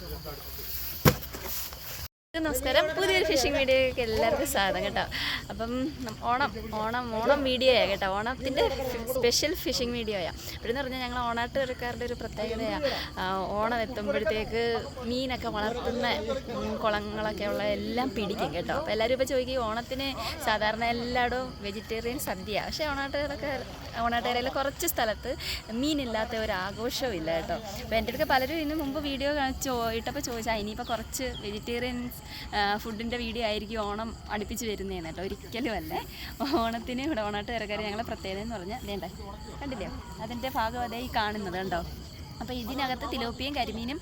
アウトです。നമസ്കാരം. പുതിയൊരു ഫിഷിംഗ് വീഡിയോയ്ക്ക് എല്ലാവർക്കും സ്വാഗതം കേട്ടോ. അപ്പം ഓണം ഓണം ഓണം വീഡിയോയാണ് കേട്ടോ. ഓണത്തിന്റെ സ്പെഷ്യൽ ഫിഷിംഗ് വീഡിയോയാണ് ഇവിടെന്ന് പറഞ്ഞാൽ ഞങ്ങൾ ഓണാട്ടുകാരുടെ ഒരു പ്രത്യേകതയാണ് ഓണം എത്തുമ്പോഴത്തേക്ക് മീനൊക്കെ വളർത്തുന്ന കുളങ്ങളൊക്കെ ഉള്ള എല്ലാം പിടിക്കും കേട്ടോ. അപ്പോൾ എല്ലാവരും ഇപ്പോൾ ചോദിക്കും ഓണത്തിന് സാധാരണ എല്ലായിടവും വെജിറ്റേറിയൻ സദ്യ പക്ഷേ ഓണാട്ടുകാരൊക്കെ ഓണാട്ടുകാരയിൽ കുറച്ച് സ്ഥലത്ത് മീനില്ലാത്ത ഒരു ആഘോഷവും ഇല്ല കേട്ടോ. അപ്പോൾ എന്റെ അടുത്ത് പലരും ഇതിന് മുമ്പ് വീഡിയോ ചോ ഇട്ടപ്പോൾ ചോദിച്ചാൽ ഇനിയിപ്പോൾ കുറച്ച് വെജിറ്റേറിയൻ ഫുഡിന്റെ വീഡിയോ ആയിരിക്കും ഓണം അടുപ്പിച്ച് വരുന്നതെന്ന് കേട്ടോ. ഒരിക്കലും അല്ലേ. ഓണത്തിന് ഇവിടെ ഓണാട്ടുകാരക്കാർ ഞങ്ങളെ പ്രത്യേകത എന്ന് പറഞ്ഞാൽ വേണ്ട കണ്ടില്ലേ? അതിന്റെ ഭാഗം അതേ ഈ കാണുന്നത് കണ്ടോ? അപ്പോൾ ഇതിനകത്ത് തിലോപ്പിയും കരിമീനും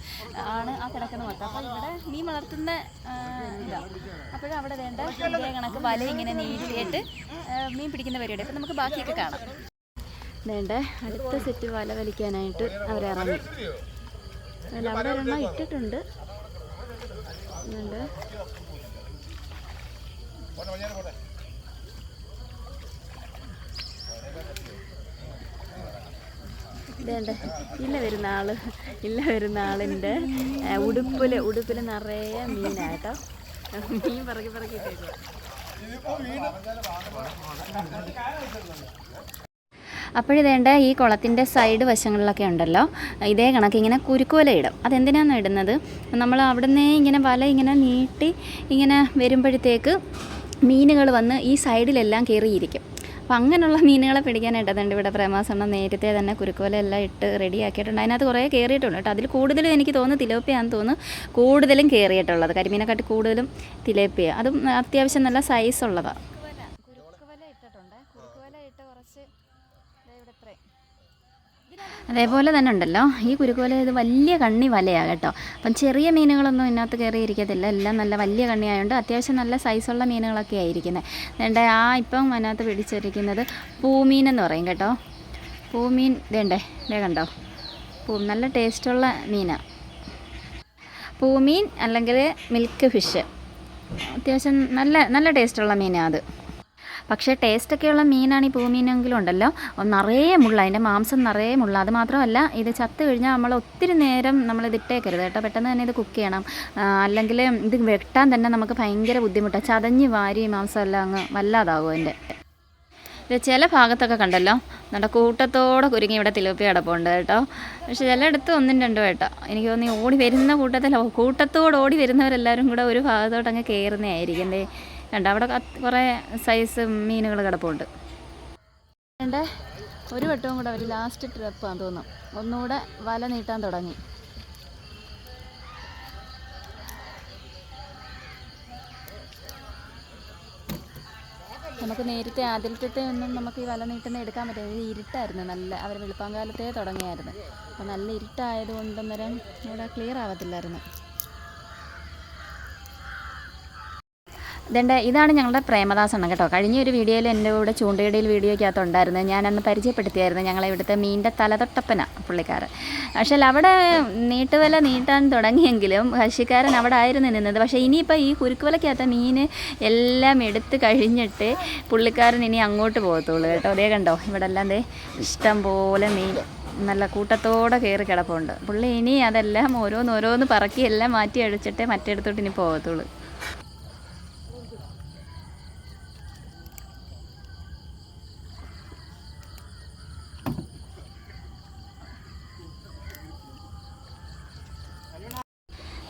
ആണ് ആ കിടക്കുന്ന മൊത്തം അപ്പോൾ ഇവിടെ മീൻ വളർത്തുന്ന ഇതാ. അപ്പോഴും അപ്പോഴവിടെ വേണ്ട കണക്ക് വല ഇങ്ങനെ നീട്ടിയിട്ട് മീൻ പിടിക്കുന്ന പരിപാടി. അപ്പോൾ നമുക്ക് ബാക്കിയൊക്കെ കാണാം. വേണ്ട അടുത്ത സെറ്റ് വല വലിക്കാനായിട്ട് അവരിറങ്ങി അല്ല അവിടെ ഒരെണ്ണം ഇട്ടിട്ടുണ്ട്. ഇതേണ്ട. ഇല്ല വരുന്ന ആൾ. ഇല്ല വരുന്ന ആളിന്റെ ഉടുപ്പിൽ ഉടുപ്പിൽ നിറയെ മീനാട്ടോ മീൻ പറക്കി പറക്കി ഇട്ടേക്കുവാ. അപ്പോഴിതേണ്ട ഈ കുളത്തിന്റെ സൈഡ് വശങ്ങളിലൊക്കെ ഉണ്ടല്ലോ. ഇതേ കണക്ക് ഇങ്ങനെ കുരുക്കുവല ഇടും. അതെന്തിനാണ് ഇടുന്നത്? നമ്മൾ അവിടുന്ന് ഇങ്ങനെ വല ഇങ്ങനെ നീട്ടി ഇങ്ങനെ വരുമ്പോഴത്തേക്ക് മീനുകൾ വന്ന് ഈ സൈഡിലെല്ലാം കയറിയിരിക്കും അപ്പോൾ അങ്ങനെയുള്ള മീനുകളെ പിടിക്കാനായിട്ട് അതുകൊണ്ട് ഇവിടെ പ്രേമാസണ്ണം നേരത്തെ തന്നെ കുരുക്കോലെല്ലാം ഇട്ട് റെഡിയാക്കിയിട്ടുണ്ട്. അതിനകത്ത് കുറേ കയറിയിട്ടുണ്ട് കേട്ടോ. അതിൽ കൂടുതലും എനിക്ക് തോന്നുന്നു തിലോപ്പിയാന്ന് തോന്നുന്നു കൂടുതലും കയറിയിട്ടുള്ളത് കരിമീനെക്കാട്ടി കൂടുതലും തിലേപ്പിയ. അതും അത്യാവശ്യം നല്ല സൈസ് ഉള്ളതാണ് അതേപോലെ തന്നെ ഉണ്ടല്ലോ. ഈ കുരുക്കോല ഇത് വലിയ കണ്ണി വലയാണ് കേട്ടോ. അപ്പം ചെറിയ മീനുകളൊന്നും ഇതിനകത്ത് കയറി ഇരിക്കത്തില്ല. എല്ലാം നല്ല വലിയ കണ്ണി ആയതുകൊണ്ട് അത്യാവശ്യം നല്ല സൈസുള്ള മീനുകളൊക്കെ ആയിരിക്കുന്നത് വേണ്ട ആ ഇപ്പം അതിനകത്ത് പിടിച്ചിരിക്കുന്നത് പൂമീൻ എന്ന് പറയും കേട്ടോ. പൂമീൻ വേണ്ടേ ഇതേ കണ്ടോ. പൂ നല്ല ടേസ്റ്റുള്ള മീനാണ് പൂമീൻ അല്ലെങ്കിൽ മിൽക്ക് ഫിഷ് അത്യാവശ്യം നല്ല നല്ല ടേസ്റ്റുള്ള മീനാണ് അത്. പക്ഷേ ടേസ്റ്റൊക്കെയുള്ള മീനാണ് ഈ പൂമീനെങ്കിലും ഉണ്ടല്ലോ നിറയെ മുള്ള അതിന്റെ മാംസം നിറയെ മുള്ള. അത് മാത്രമല്ല ഇത് ചത്ത് കഴിഞ്ഞാൽ നമ്മൾ ഒത്തിരി നേരം നമ്മൾ ഇത് ഇട്ടേക്കരുത് കേട്ടോ. പെട്ടെന്ന് തന്നെ ഇത് കുക്ക് ചെയ്യണം. അല്ലെങ്കിൽ ഇത് വെട്ടാൻ തന്നെ നമുക്ക് ഭയങ്കര ബുദ്ധിമുട്ടാണ് ചതഞ്ഞ് വാരി മാംസം എല്ലാം അങ്ങ് വല്ലാതാകും അതിന്റെ. ഇത് ചില ഭാഗത്തൊക്കെ കണ്ടല്ലോ നമ്മുടെ കൂട്ടത്തോടെ കുരുങ്ങി ഇവിടെ തിലോപ്പി കിടപ്പുണ്ട് കേട്ടോ. പക്ഷെ ചിലയിടത്ത് ഒന്നും രണ്ടും കേട്ടോ. എനിക്ക് തോന്നി ഓടി വരുന്ന കൂട്ടത്തിൽ കൂട്ടത്തോട് ഓടി വരുന്നവരെല്ലാവരും കൂടെ ഒരു ഭാഗത്തോട്ട് അങ്ങ് കയറുന്നതായിരിക്കും കണ്ടോ അവിടെ കുറേ സൈസ് മീനുകൾ കിടപ്പുണ്ട്. രണ്ട് ഒരു വട്ടവും കൂടെ ഒരു ലാസ്റ്റ് ട്രിപ്പാന്ന് തോന്നുന്നു. ഒന്നുകൂടെ വല നീട്ടാൻ തുടങ്ങി. നമുക്ക് നേരത്തെ ആദ്യത്തെ ഒന്നും നമുക്ക് ഈ വല നീട്ടുന്ന എടുക്കാൻ പറ്റില്ല. ഇരുട്ടായിരുന്നു നല്ല അവർ വെളുപ്പാങ്കാലത്തേ തുടങ്ങിയായിരുന്നു. അപ്പം നല്ല ഇരുട്ടായത് അന്നേരം ഇവിടെ ക്ലിയർ ആവത്തില്ലായിരുന്നു. ഇതേണ്ട ഇതാണ് ഞങ്ങളുടെ പ്രേമദാസണ്ണം കേട്ടോ. കഴിഞ്ഞ ഒരു വീഡിയോയിൽ എന്റെ കൂടെ ചൂണ്ടയിടയിൽ വീഡിയോയ്ക്കകത്ത് ഉണ്ടായിരുന്നു. ഞാനന്ന് പരിചയപ്പെടുത്തിയായിരുന്നു ഞങ്ങളെ ഇവിടുത്തെ മീന്റെ തലതൊട്ടപ്പന പുള്ളിക്കാരൻ. പക്ഷേ അവിടെ നീട്ടുവല നീട്ടാൻ തുടങ്ങിയെങ്കിലും കശിക്കാരൻ അവിടെ ആയിരുന്നു നിന്നത്. പക്ഷേ ഇനിയിപ്പോൾ ഈ കുരുക്കുവലക്കകത്ത് മീൻ എല്ലാം എടുത്ത് കഴിഞ്ഞിട്ട് പുള്ളിക്കാരൻ ഇനി അങ്ങോട്ട് പോകത്തുള്ളൂ കേട്ടോ. അതേ കണ്ടോ ഇവിടെ എല്ലാം ദേ ഇഷ്ടം പോലെ മീൻ നല്ല കൂട്ടത്തോടെ കയറി കിടപ്പുണ്ട്. പുള്ളി ഇനി അതെല്ലാം ഓരോന്ന് ഓരോന്ന് പറക്കി എല്ലാം മാറ്റി അടിച്ചിട്ടേ മറ്റേടത്തോട്ട് ഇനി പോകത്തുള്ളൂ.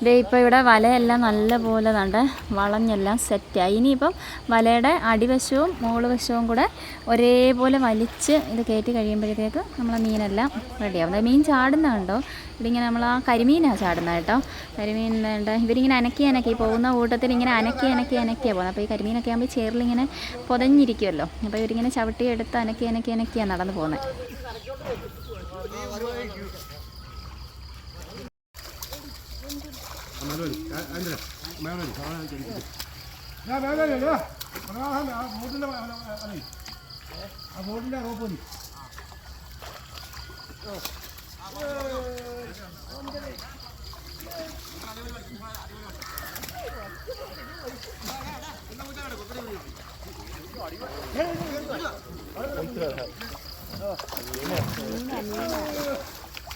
ദേ ഇപ്പോൾ ഇവിടെ വലയെല്ലാം നല്ലപോലെ തണ്ട് വളഞ്ഞെല്ലാം സെറ്റായി. ഇനിയിപ്പം വലയുടെ അടിവശവും മുകൾ വശവും കൂടെ ഒരേപോലെ വലിച്ച് ഇത് കയറ്റി കഴിയുമ്പോഴത്തേക്ക് നമ്മളെ മീനെല്ലാം റെഡിയാവും. മീൻ ചാടുന്ന കണ്ടോ? ഇതിങ്ങനെ നമ്മൾ ആ കരിമീനാണ് ചാടുന്നത് കേട്ടോ. കരിമീൻ ഉണ്ട് ഇവരിങ്ങനെ അനക്കി അനക്കി പോകുന്ന കൂട്ടത്തിൽ ഇങ്ങനെ അനക്കി അനക്കി അനക്കിയാണ് പോകുന്നത്. അപ്പോൾ ഈ കരിമീനൊക്കെ ആകുമ്പോൾ ചേറിലിങ്ങനെ പൊതഞ്ഞിരിക്കുമല്ലോ അപ്പോൾ ഇവരിങ്ങനെ ചവിട്ടിയെടുത്ത് അനക്കി അനക്കി അനക്കിയാണ് നടന്നു പോകുന്നത്. മേലെ വരും ആന്ധ്ര മേലെ വരും ഞാൻ മേലെ വരും ആ ബോട്ടിന്റെ ആ ബോട്ടിന്റെ റോപ്പ് മതി. അടിവാ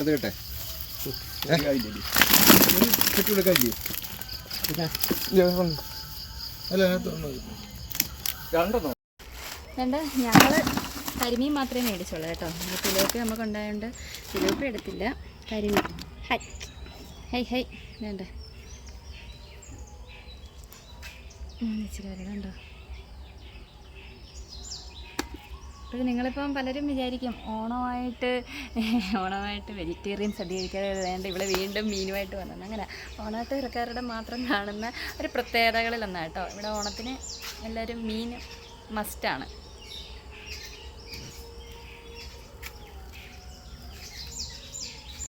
അത് കേട്ടെ. രണ്ട് ഞങ്ങൾ കരിമീൻ മാത്രമേ മേടിച്ചുള്ളൂ കേട്ടോ. തിലോപ്പി നമുക്ക് ഉണ്ടായതുകൊണ്ട് തിലോപ്പി എടുത്തില്ല. കരിമീൻ. ഹൈ. ഹൈ ഹൈ. വേണ്ട. ഇച്ചിരി വരണുണ്ടോ അപ്പോൾ നിങ്ങളിപ്പം പലരും വിചാരിക്കും ഓണമായിട്ട് ഓണമായിട്ട് വെജിറ്റേറിയൻ സദ്യ കഴിക്കാതെ വേണ്ട ഇവിടെ വീണ്ടും മീനുമായിട്ട് വന്നത് അങ്ങനെ ഓണാട്ടുകാരുടെ മാത്രം കാണുന്ന ഒരു പ്രത്യേകതകളിലൊന്നാണ് കേട്ടോ. ഇവിടെ ഓണത്തിന് എല്ലാവരും മീൻ മസ്റ്റാണ്